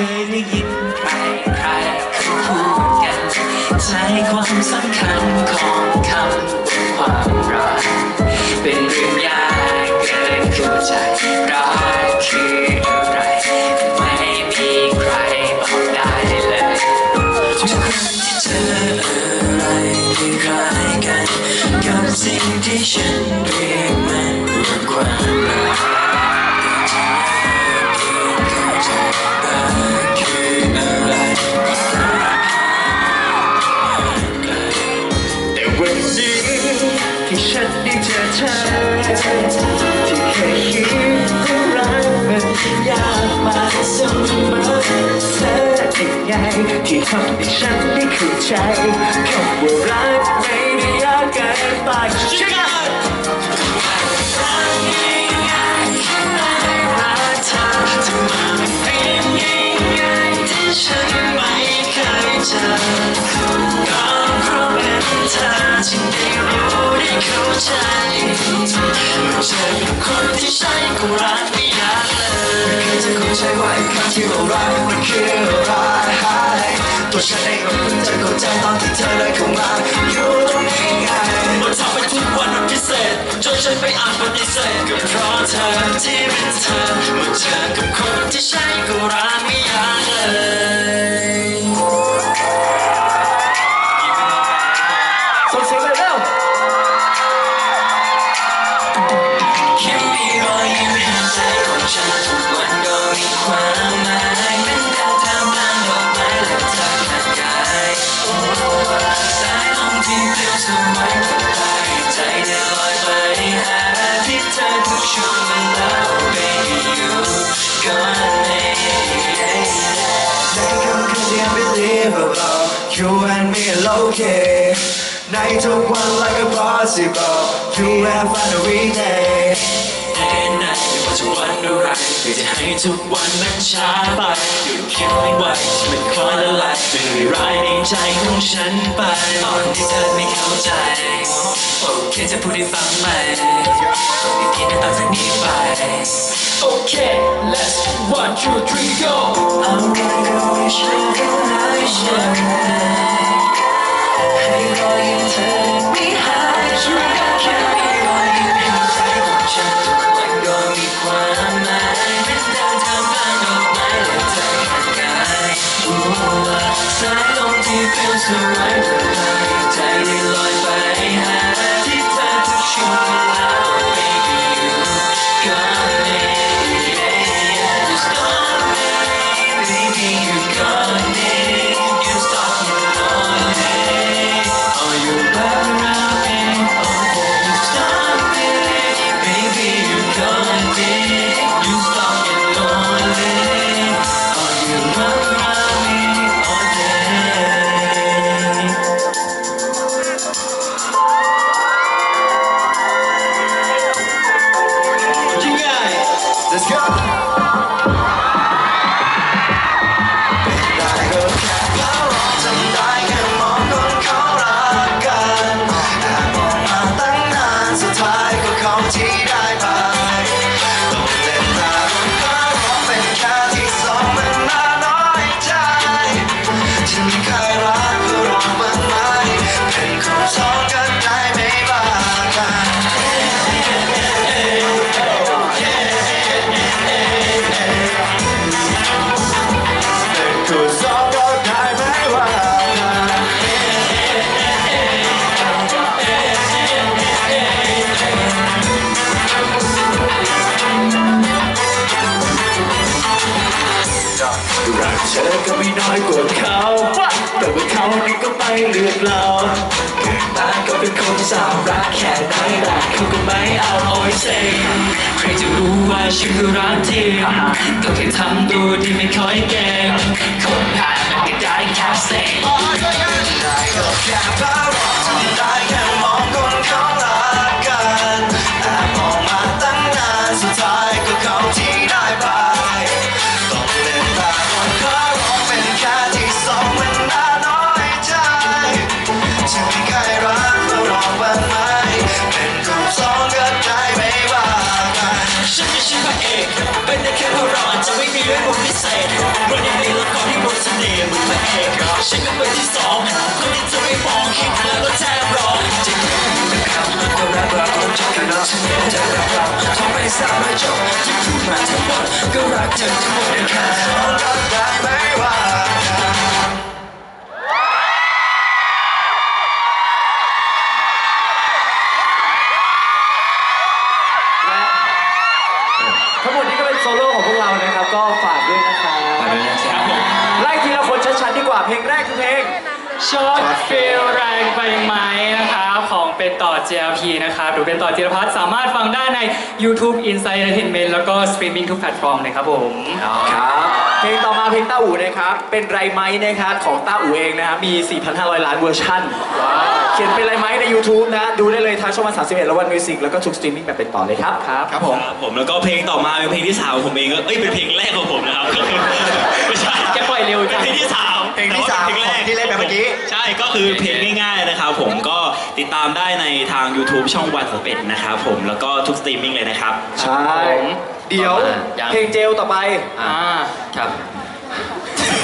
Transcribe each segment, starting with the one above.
ยได้ยินใครใครเขาพูดกันใจความสำคัญของคำความรักเป็นเรื่องยากเกินเข้าใจรักคือ ธอที่เคยคิดว่ารักมันยากมาเสมอเธอยังไงที่ทำให้ฉันได้เข้าใจคำว่ารักไม่ได้ยากเกินไปช่วย ที่ใช่ก็รักไม่ยากเลยไม่เคยจะเข้าใจว่าไอ้คำที่เรารักมันคืออะไรตัวฉันเองก็เพิ่งจะเข้าใจตอนที่เธอได้เข้ามาอยู่ตรงนี้ไงมันทำให้ทุกวันมันพิเศษจนฉันไปอ่านปฏิเสธก็เพราะเธอที่เป็นเธอเมื่อเจอกับคนที่ใช่ก็รักไม่ยากเลย you and me okay ในทุกวัน like a possible you have fun every day วันอะไรอยากจะให้ทุกวันมันช้าไปอยู่คิดไม่ไหวที่มันคอยละลายเป็นวิร้ายในใจของฉันไปตอนที่เธอไม่เข้าใจโอเคจะพูดให้ฟังไหมต้องมีกินต่อจากนี้ไป Okay, let's one, two, three, go. I'm gonna go wish I could, I wish I could. ให้รอย Let's นี่ก็ไม่เลือกเราเกิดมาก็เป็นคนสาวรักแค่ไหนแต่เขาก็ไม่เอาโอ้ยเซ็งใครจะรู้ว่าฉันคือรักจริงก็แค่ทำตัวที่ไม่ค่อยเก่งคนผ่านมันก็ได้แค่เซ็งได้ก็แค่บ้าหรอจำได้แค่ ศษเมื่อได้เรียนละครที่บนเสน่ห์มันพระเอกฉันก็เป็นที่สองคนที่เธอไม่มองคิดแล้วก็แทบร้องจริงเป็นคำเดียวรับรักคนชอบกันแล้วฉันไม่จะรับรักทำไมสามารถจบที่พูดมาทั้งหมดก็รักเธอทั้งหมดนะคะรักได้ไหมว่า โซโล่ของพวกเรานะครับ ก็ฝากด้วยนะครับฝากด้วยนะครับผมไล่ทีละคนชัดๆดีกว่าเพลงแรกคือเพลง ช็อตฟิลแรงไปไหมนะครับของเป็นต่อ JLP นะครับหรือเป็นต่อจิรพัฒน์สามารถฟังได้ใน YouTube Inside Entertainment แล้วก็สตรีมมิ่งทุกแพลตฟอร์มเลยครับผม ครับ เพลงต่อมาเพลงต้าอู่นะครับ เป็นไรไหมนะครับของต้าอู่เองนะครับมี 4,500 ล้านเวอร์ชันเขียนเป็นไรไหมใน YouTube นะ ดูได้เลยทางช่องวัน31และวันมิวสิกแล้วก็ทุกสตรีมมิ่งแบบเป็นต่อเลยครับ ครับครับผมผมแล้วก็เพลงต่อมาเป็นเพลงที่สามของผมเองก็เอ้ยเป็นเพลงแรกของผมนะครับไม่ใช่แกปล่อยเร็วจังเพลงที่สามเพลงที่สามแต่ว่ของที่เล่นไปเมื่อกี้ ใช่ก็คือเพลงง่าย ๆนะครับ ผมก็ติดตามได้ในทาง YouTube ช่องวันของเป็ดนะครับผมแล้วก็ทุกสตรีมมิ่งเลยนะครับ ใช่ เดี๋ยวยัง เพลงเจลต่อไป อ่า ครับ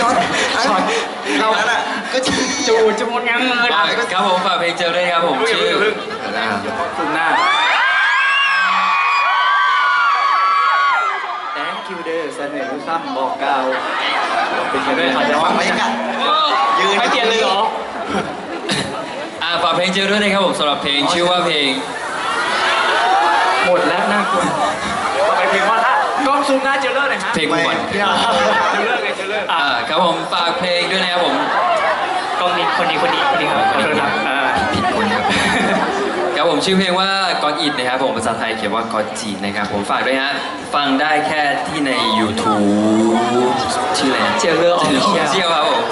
จอดช็อตเราแล้วน่ะก็จะจูจูหมดยังเลยครับผมฝากเพลงเจลด้วยครับผมชื่ออ่าคุณหน้า Thank you เด้อเสนอคำบอกกล่าวเป็นไปได้ขออย่าย้อฟันงเลยกัน ยืน ไม่เปลี่ยนเลยเหรอ อ่าฝากเพลงเจลด้วยนะครับผมสำหรับเพลงชื่อว่าเพลงหมดแล้วน่ากลัว ต่อไปเพลงว่าถ้ากล้องซูมหน้าเจลเลอร์หน่อยฮะเพลงไม่หวนพี่อาร์เจลเลอร์ไงเจลเลอร์อ่าครับผมฝากเพลงด้วยนะครับผมกล้องนี้คนนี้คนนี้คนนี้ครับขอโทษครับอ่าผิดคนครับครับผมชื่อเพลงว่าก่อนอิดนะครับผมภาษาไทยเขียนว่าก่อนจีนนะครับผมฝากด้วยฮะฟังได้แค่ที่ใน YouTube ชื่ออะไรนะเจลเลอร์ออฟฟิเชียลเชียลครับผม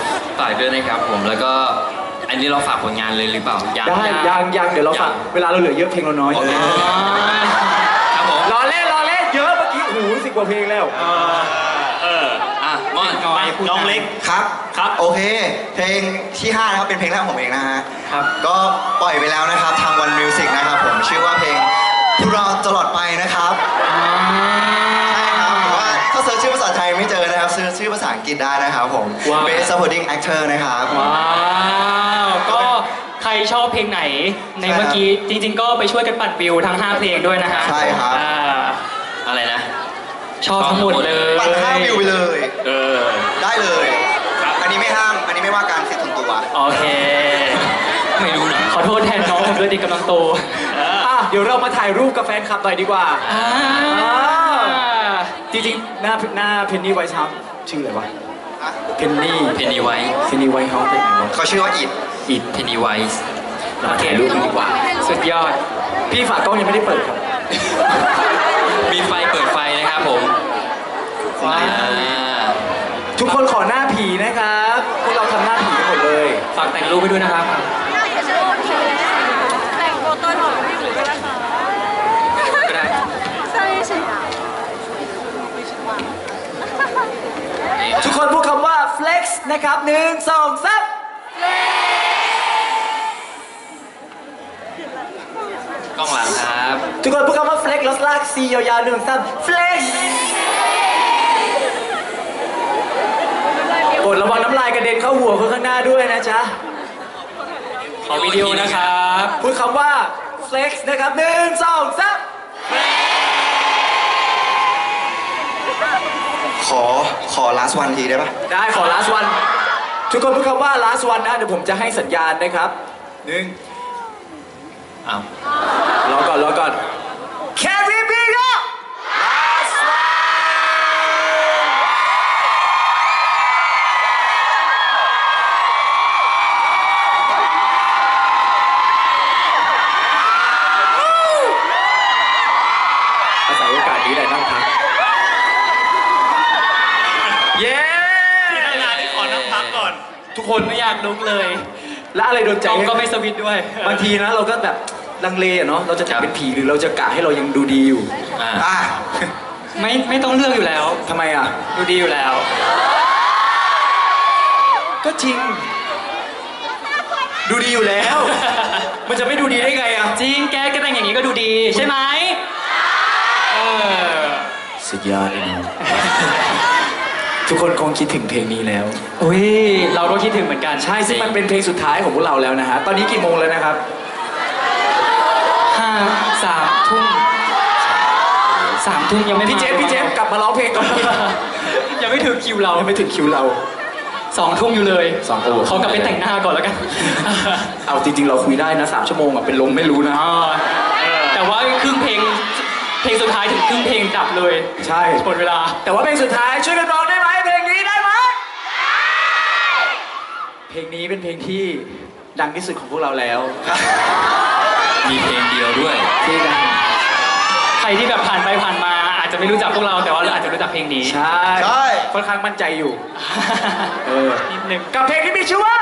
ฝากด้วยนะครับผมแล้วก็อันนี้เราฝากผลงานเลยหรือเปล่ายังได้ยังยังเดี๋ยวเราฟังเวลาเราเหลือเยอะเพลงเราน้อย หสิบกว่าเพลงแล้ว เออ อะมอนน้อยพูดน้องเล็ก ครับครับ โอเค เพลงที่ 5 นะครับ เป็นเพลงแรกของผมเองนะฮะ ครับ ก็ปล่อยไปแล้วนะครับ ทางวันมิวสิกนะครับผม ชื่อว่าเพลงพวกเราตลอดไปนะครับ ใช่ครับหรือว่าถ้าเซิร์ชชื่อภาษาไทยไม่เจอนะครับเซิร์ชชื่อภาษาอังกฤษได้นะครับผม ว้าว Best Supporting Actor นะครับ ว้าวก็ใครชอบเพลงไหนในใช่ครับเมื่อกี้จริง ๆ ก็ไปช่วยกันปั่นวิวทั้ง 5 เพลงด้วยนะฮะใช่ครับ อ่าอะไรนะ ชอบทั้งหมดเลยปั่นห้าวิวไปเลย เออ ได้เลยอันนี้ไม่ห้าม อันนี้ไม่ว่าการสิทธิ์ส่วนตัว โอเค ไม่รู้นะขอโทษแทนน้องผมด้วยดีกำลังโตอะเดี๋ยวเรามาถ่ายรูปกับแฟนคลับหน่อยดีกว่าอ่าจริงๆ หน้าหน้าเพนนี่ไวท์เฮาส์ชื่ออะไรวะอะเพนนี่ เพนนีไวเพนนี่ไวท์เฮาส์เป็นไงวะเขาชื่อว่าอิดอิดเพนนีไวส์เรามาถ่ายรูปกันดีกว่า สุดยอด พี่ฝากกล้องยังไม่ได้เปิดครับ มีไฟเปิดไฟนะครับผมอ่า ทุกคนขอหน้าผีนะครับ พวกเราทำหน้าผีกันหมดเลย ฝากแต่ง รูปไปด้วยนะครับ แต่งโฟโต้หน่อยไม่อยู่ด้วยนะคะก็ได้ใช่ใช่ทุกคนพูดคำว่า flex นะครับหนึ่งสองสามกล้องหลังครับ ทุกคนพูดคำว่า flex แล้วลาก C ยาวๆหนึ่งสาม flex กดระวังน้ำลายกระเด็นเข้าหัวคนข้างหน้าด้วยนะจ๊ะ ขอวิดีโอนะครับพูดคำว่า flex นะครับหนึ่งสองสามขอขอ last one ทีได้ปะได้ขอ last one ทุกคนพูดคำว่า last one นะเดี๋ยวผมจะให้สัญญาณนะครับหนึ่งอ้าวรอก่อนรอก่อน Carry ทุกคนไม่อยากลุกเลยแล้วอะไรโดนใจกล้องให้ก็ไม่สวิตช์ด้วย บางทีนะเราก็แบบลังเลอะเนาะเราจะครัแต่งบเป็นผีหรือเราจะกะให้เรายังดูดีอยู่อ่า อะไม่ไม่ต้องเลือกอยู่แล้ว ทำไมอะ ดูดีอยู่แล้ว ก็จริง ดูดีอยู่แล้ว มันจะไม่ดูดีได้ไงอะ จริงแกก็แต่งอย่างนี้ก็ดูดี ใช่ไหมเออ สุดยอดเลยนะ ทุกคนคงคิดถึงเพลงนี้แล้วอุ้ยเราก็คิดถึงเหมือนกันใช่ซึ่งมันเป็นเพลงสุดท้ายของพวกเราแล้วนะฮะตอนนี้กี่โมงแล้วนะครับห้าสามทุ่มสามทุ่มยังไม่มาพี่เจฟพี่เจฟกลับมาร้องเพลงก่อนยังไม่ถึงคิวเรายังไม่ถึงคิวเราสองทุ่มอยู่เลยสองทุ่มเขากลับไปแต่งหน้าก่อนแล้วกัน เอาจริง ๆ เราคุยได้นะสามชั่วโมงอะเป็นลมไม่รู้นะอ๋อแต่ว่าครึ่งเพลงเพลงสุดท้ายถึงครึ่งเพลงดับเลย ใช่หมดเวลา แต่ว่าเพลงสุดท้ายช่วยกันร้องได้ไหมเพลงนี้ได้ไหมเพ ลงนี้เป็นเพลงที่ดังที่สุดของพวกเราแล้วมีเพลงเดียวด้วย ที่ดังใครที่แบบผ่านไปผ่านมา อาจจะไม่รู้จักพวกเราแต่ว่าอาจจะรู้จักเพลงนี้ใช่ใช่ ค่อนข้างมั่นใจอยู่ เออนิดนึงกับเพลงที่มีชื่อว่า